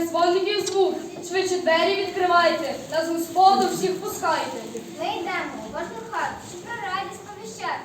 Нехай дзвоників звук, швидше двері відкривайте, нас господу всіх пускайте. Ми йдемо важну хату, щоб про радість повіщати,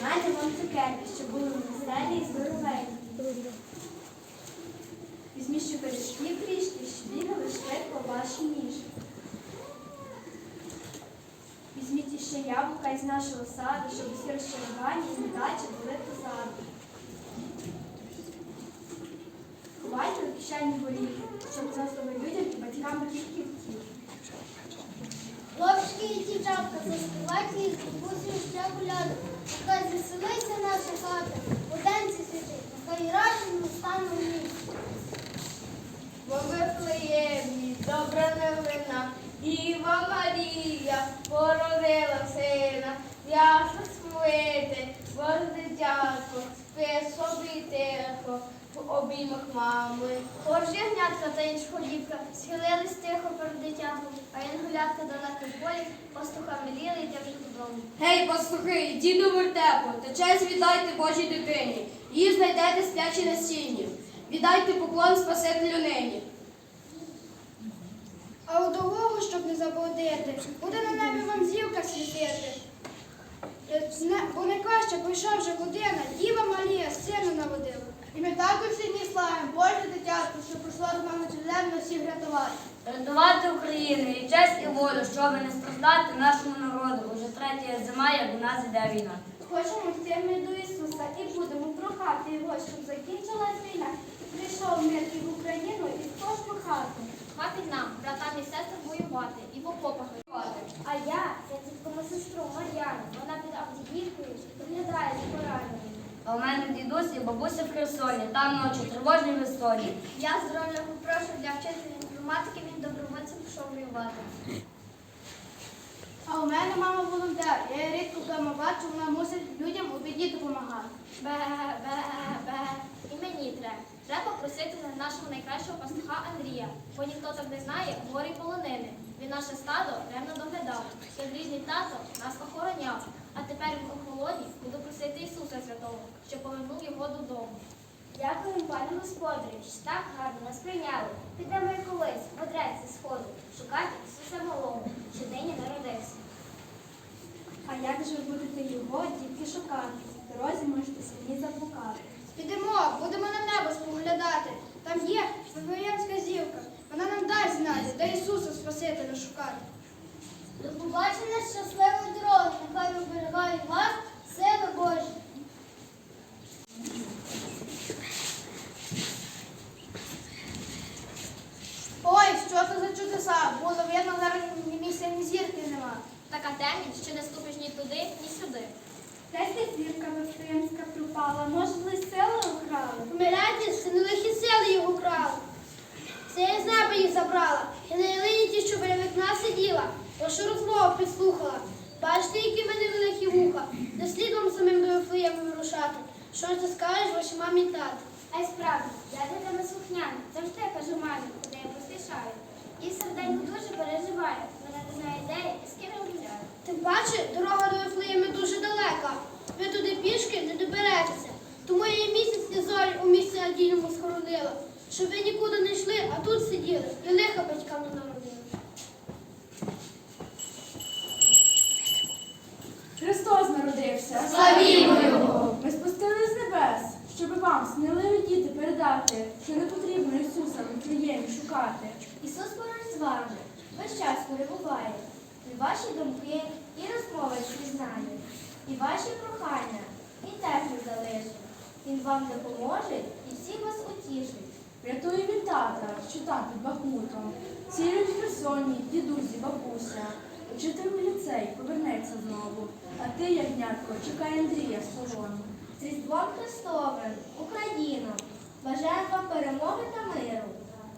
знаєте вам цукерки, що були веселі і здоровенькі. Візьміть ще пиріжки трішки, що бігали швидко ваші ніжки. Візьміть іще яблука із нашого саду, щоб усі розчарування і недачі були позаду. Ховайте у кишені горіхи, щоб застали людям і батькам батьків дівчатка, заспівайте і бабусю ще гуляти. Нехай звеселиться наша хата, буденці світить, нехай радісно стане в місті. Бо Вифлеємі добра новина, Діва Марія породила сина, ясно смити, бо дитятко, спи собі тихо, в обіймах мами. Хорж ягнятка та інш ходівка, схилились тихо перед дитятком, а янгулятка далеко в полі, пастуха міліли, йде вже додому. Гей, пастухи, йдіть до вертепу, та честь віддайте Божій дитині. Її знайдете сплячі на сіні. Віддайте поклон Спасителю нині. А у довгого, щоб не заблудити, буде на небі вам зірка світити. Е, Бо найкраще прийшла вже година, Діва Марія сина народила. І ми також сьогодні славимо Боже дитятко, що прийшло до мами землю всіх рятувати. Рятувати Україну і честь і волю, щоб не страждати нашому народу. Уже третя зима, як у нас іде війна. Хочемо йти ми до Ісуса і будемо прохати його, щоб закінчилась війна. Прийшов мир і в Україну, і в кожну хату. Хватить нам, братам і сестрам воювати і в окопах воювати. А я, я тіткому сестру Мар'яну, вона під Авдіївкою доглядає за пораненими. А у мене дідусь і бабуся в Херсоні, там ночі тривожні веселі. Я з роляку прошу для вчителя інформації. інформатики він добровольцем пішов воювати. А у мене мама волонтер. Я її рідко вдома бачу, вона мусить людям у біді допомагати. Бе, бе, бе. І мені треба. Треба просити за нашого найкращого пастуха Андрія, бо ніхто так не знає горі полонини. Він наше стадо ревно доглядав. Рідний тато нас охороняв. А тепер в охолоді буду просити Ісуса Святого, щоб повернув його додому. Дякую, пане господарю, що так гарно нас прийняли. Підемо і колись, в одреці сходу, шукати Ісуса Малого, що нині народився. А як же ви будете його тільки шукати? В дорозі можете самі заблукати. Підемо, будемо на небо споглядати. Там є Вифлеємська зірка. Вона нам дасть знати, де Ісуса Спасителя шукати. До побачення щасливої дороги, нехай оберігають вас, сили Божі. Ой, що це за чудеса? Було видно, зараз ні місця, ні зірки нема. Така темінь, що не ступиш ні туди, ні сюди. Десь та зірка Вифлеємська пропала, може, ви сили украли? Помиляйтесь, це не лихі сили його крали. Це я з неба їх забрала. І на ялині ті, що біля вікна сиділа, вашу розмову підслухала. Бачите, які в мене великі вуха. Не слід вам самим до Вифлеєму вирушати. Що ж ти скажеш вашій мамі і тату? А й справді, я для тебе слухняна, завжди кажу мамі, куди я поспішаю. І серденько дуже переживаю, мене не знає ідеї, з ким я гуляю. Тим паче, дорога до Вифлеєми дуже далека. Ви туди пішки не доберетеся. Тому я і місяць і зорі у місці надійному схоронила, щоб ви нікуди не йшли, а тут сиділи і лиха батькам не народили. Христос народився. Славімо Його! Ми спустились з небес, щоб вам сміливі діти передати, що не потрібно Ісуса в Вифлеємі шукати. Ісус поруч з вами, весь час перебуває. І ваші думки, і розмови пізнає, і ваші прохання, і теж не залишить. Він вам допоможе і всіх вас утішить. Рятує він тата, що там під Бахмутом. В Херсоні, дідусі, бабуся. Учитель в ліцей повернеться знову. А ти, ягнятко, чекай Андрія з полону. З Різдвом Христовим, Україно, бажаємо вам перемоги та миру.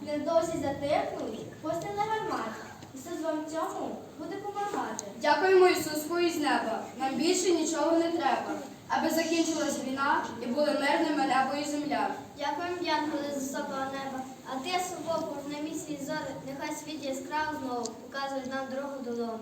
Невдовзі затихнуть, постріли гармат. Ісус вам цьому буде допомагати. Дякуємо Ісуску із неба. Нам більше нічого не треба, аби закінчилась війна і були мирними небо і земля. Дякуємо, Янголи, з високого неба. А ти, собаку, на місці зори, нехай світ яскраво знову показуєш нам дорогу додому.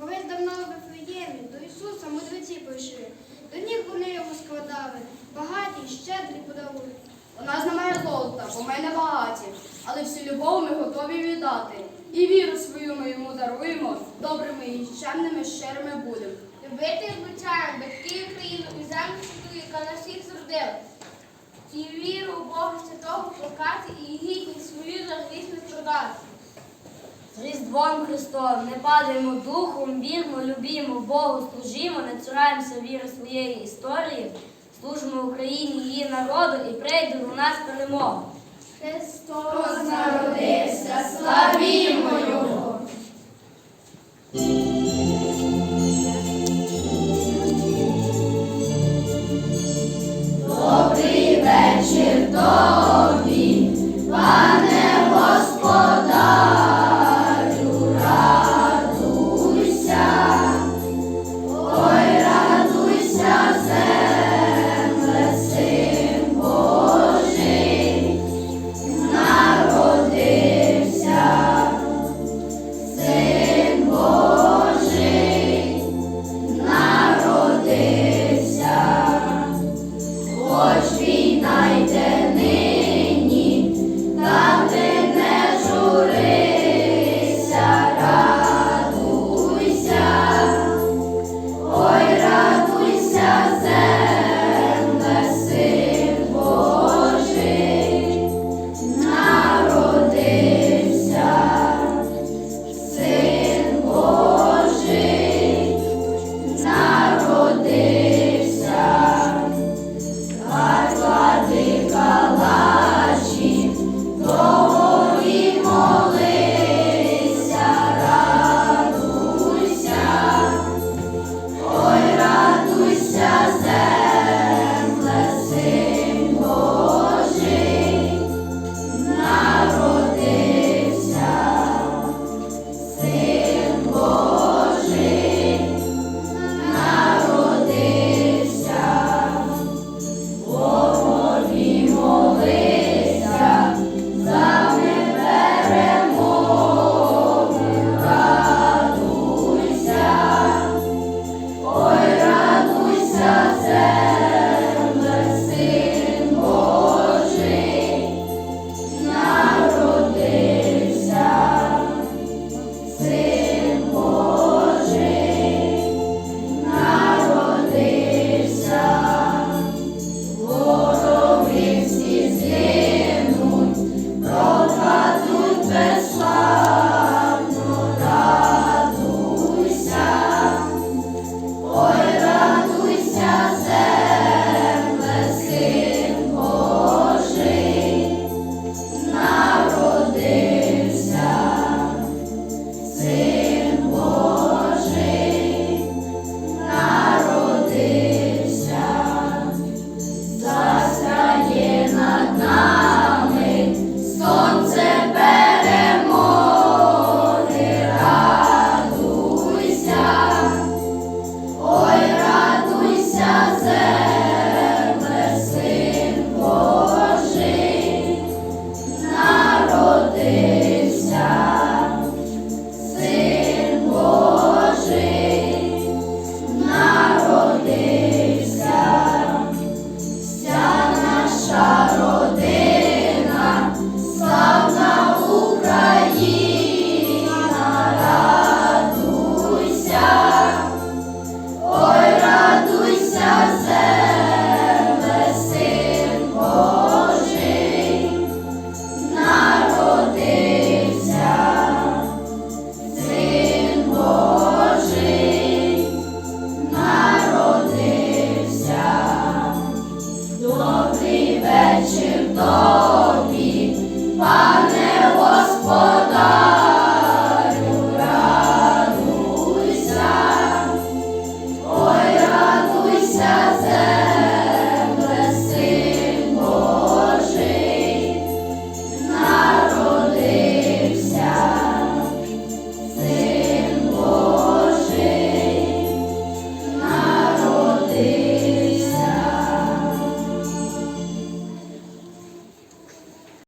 Колись давно в Вифлеємі до Ісуса мудреці прийшли. До ніг вони його складали, щедрі подарунки. У нас немає золота, бо ми не багаті, але всю любов ми готові віддати. І віру свою ми йому даруємо, добрими і чемними, щирими будемо. Любити і звичайно, батьки Україну і землю святу, яка нас всіх зродила. І віру у Бога Святого плекати і гідність свою за гріх не продати. З Різдвом Христовим не падаємо духом, вірмо, любімо Богу, служімо, не цураємося віри своєї історії, служимо Україні її народу і прийде до нас перемога. Христос народився, славімо Його! Добрий вечір, до. te